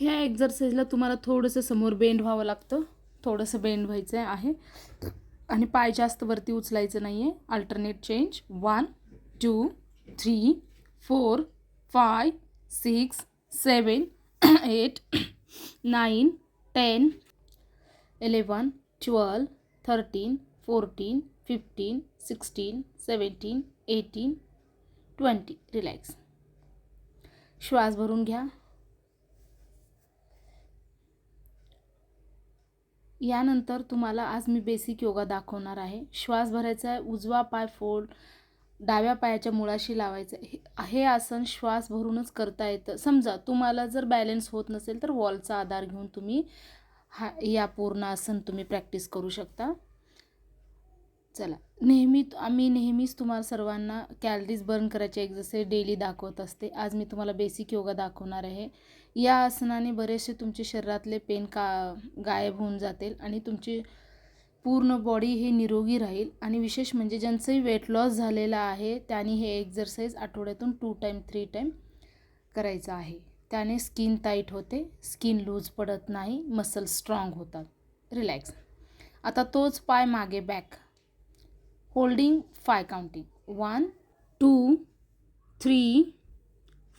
ह्या एक्झरसाईजला तुम्हाला थोडंसं समोर बेंड व्हावं लागतं. थोडंसं बेंड व्हायचं आहे. आणि पाय जास्त वरती उचलायचं नाही आहे alternate change one two three four five six seven eight nine ten eleven twelve thirteen fourteen fifteen sixteen seventeen eighteen twenty relax श्वास भरून घ्या. यानंतर तुम्हाला आज मी बेसिक योगा दाखवणार आहे. श्वास भरायचा आहे उजवा पाय फोल्ड डाव्या पायाच्या मुळाशी लावायचं हे हे आसन श्वास भरूनच करता येतं. समजा तुम्हाला जर बॅलन्स होत नसेल तर वॉलचा आधार घेऊन तुम्ही हा या पूर्ण आसन तुम्ही प्रॅक्टिस करू शकता. चला. नेहमी आम्ही नेहमीच तुम्हाला सर्वांना कॅलरीज बर्न करायचे एक्झरसाईज डेली दाखवत असते. आज मी तुम्हाला बेसिक योगा दाखवणार आहे. या आसनाने बरेचसे तुमचे शरीरातले पेन का गायब होऊन जातील आणि तुमची पूर्ण बॉडी हे निरोगी राहील. आणि विशेष म्हणजे ज्यांचंही वेट लॉस झालेला आहे त्यांनी हे एक्झरसाईज आठवड्यातून टू टाईम थ्री टाईम करायचं आहे. त्याने स्किन टाईट होते स्किन लूज पडत नाही मसल स्ट्रॉंग होतात. रिलॅक्स आता तोच पाय मागे back holding five counting. One two three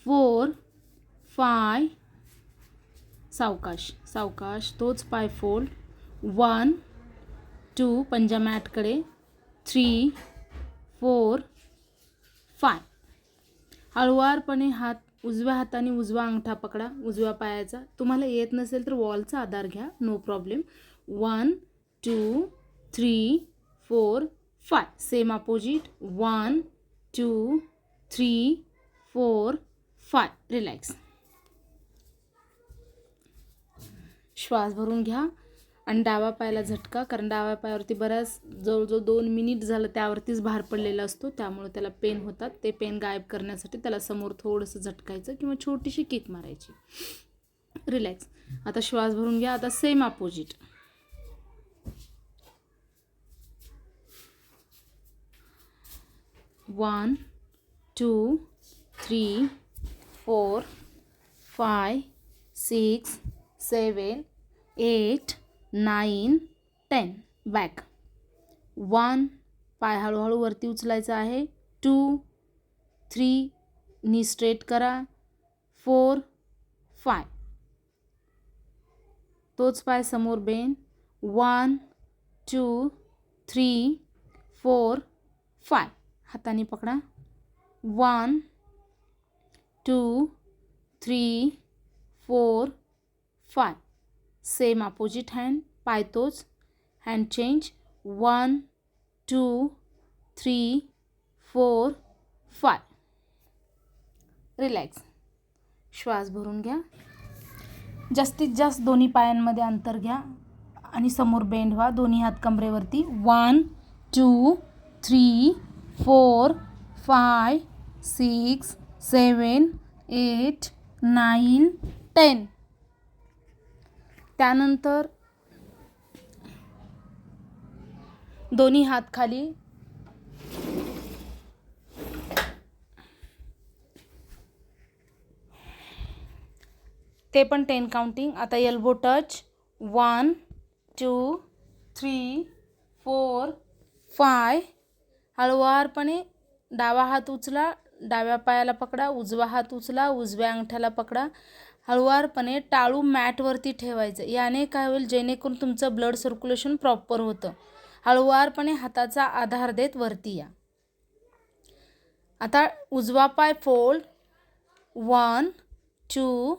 four five. सावकाश सावकाश तोच पाय फोल्ड. वन टू पंजा मॅटकडे थ्री फोर फाय. हळुवारपणे हात उजव्या हाताने उजवा अंगठा पकडा उजव्या पायाचा. तुम्हाला येत नसेल तर वॉलचा आधार घ्या no problem. One two three four five. Same opposite one two three four five relax श्वास भरून घ्या आणि डाव्या पायाला झटका कारण डाव्या पायावरती बऱ्याच जवळजवळ दोन मिनिट झालं त्यावरतीच भार पडलेला असतो. त्यामुळे त्याला पेन होतात. ते पेन गायब करण्यासाठी त्याला समोर थोडंसं झटकायचं किंवा छोटीशी किक मारायची. रिलॅक्स आता श्वास भरून घ्या. आता same opposite one two three four five six seven eight nine ten. Back. One पाय हळूहळू वरती उचलायचा आहे. टू थ्री नी स्ट्रेट करा. Four five. तोच पाय समोर bend. One two three four five. हाताने पकडा. One two three four five same opposite hand पाय तोच. Hand change one two three four five relax श्वास भरून घ्या. जास्तीत जास्त दोन्ही पायांमध्ये अंतर घ्या आणि समोर बेंड व्हा. दोन्ही हात कमरेवरती. One two three four five six seven eight nine ten. त्यानंतर दोन्ही हात खाली. ते पण टेन काउंटिंग आता elbow touch one two three four five हळुवारपणे डावा हात उचला डाव्या पायाला पकडा उजवा हात उचला उजव्या अंगठ्याला पकडा. हळुवारपणे टाळू मॅटवरती ठेवायचं. याने काय होईल? जेणेकरून तुमचं ब्लड सर्क्युलेशन प्रॉपर होतं. हळुवारपणे हाताचा आधार देत वरती या. आता उजवा पाय fold. One two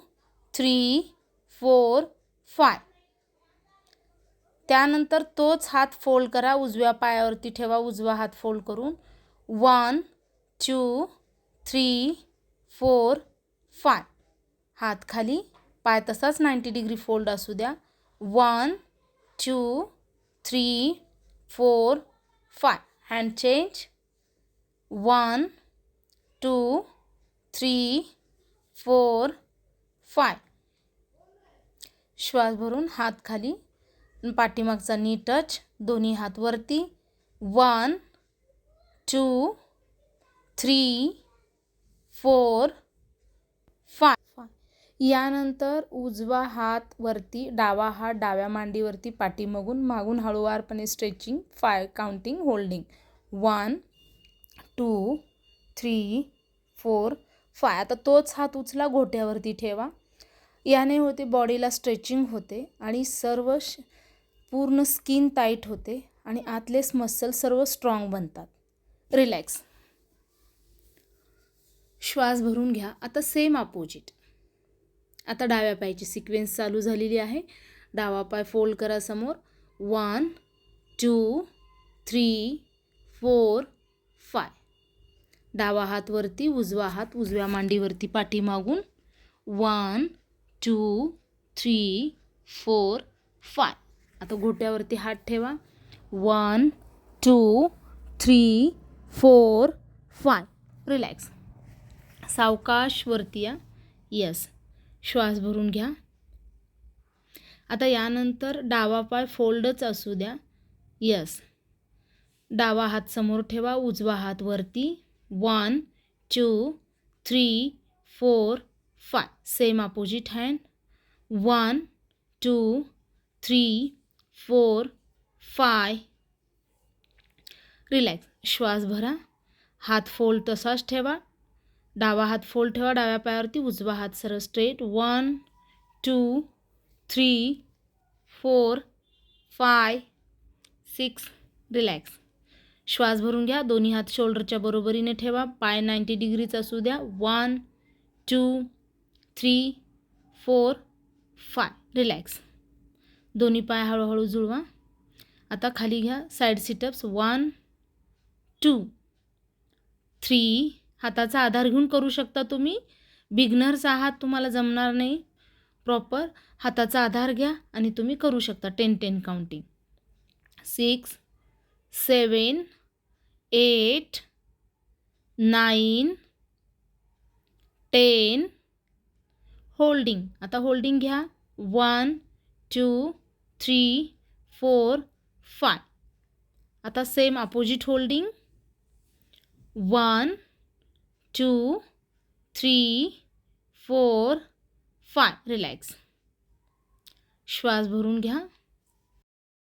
three four five. त्यानंतर तोच हात फोल्ड करा उजव्या पायावरती ठेवा उजवा हात फोल्ड करून. One two three four five हात खाली पाय तसाच नाईंटी डिग्री फोल्ड असू द्या. One two three four five hand change one two three four five श्वास भरून हात खाली. पाठीमागचा नी टच दोन्ही हात वरती. One two three four five five यानंतर उजवा हात वरती डावा हात डाव्या मांडीवरती पाठीमागून मागून हळूवारपणे stretching five counting holding one two three four five आता तोच हात उचला घोट्यावरती ठेवा. याने होते बॉडीला स्ट्रेचिंग होते आणि सर्व श पूर्ण स्किन टाईट होते आणि आतलेच मसल सर्व स्ट्रॉंग बनतात. रिलॅक्स श्वास भरून घ्या. आता सेम अपोजिट आता डाव्या पायाची सिक्वेन्स चालू झालेली आहे. डावा पाय फोल्ड करा समोर. One two three four five डावा हात वरती उजवा हात उजव्या मांडीवरती पाठीमागून. One two three four five आता घोट्यावरती हात ठेवा. One two three four five relax सावकाशवरती या. यस श्वास भरून घ्या. आता यानंतर डावा पाय फोल्डच असू द्या. यस डावा हात समोर ठेवा. उजवा हात वरती. One two three four five same opposite hand one two three four five. Relax. श्वास भरा. हात फोल्ड तसाच ठेवा. डावा हात फोल्ड ठेवा. डाव्या पायावरती उजवा हात सरळ straight one two three four five six relax श्वास भरून घ्या. दोन्ही हात शोल्डरच्या बरोबरीने ठेवा. पाय नाईंटी डिग्रीच असू द्या. One two three four five relax दोन्ही पाय हळूहळू जुळवा. आता खाली घ्या. Side situps one two three हाताचा आधार घेऊन करू शकता तुम्ही. बिगनर्स आहात तुम्हाला जमणार नाही. प्रॉपर हाताचा आधार घ्या आणि तुम्ही करू शकता ten ten counting six seven eight nine ten holding आता होल्डिंग घ्या. One two three, four, five. आता same opposite holding one two three four five relax श्वास भरून घ्या.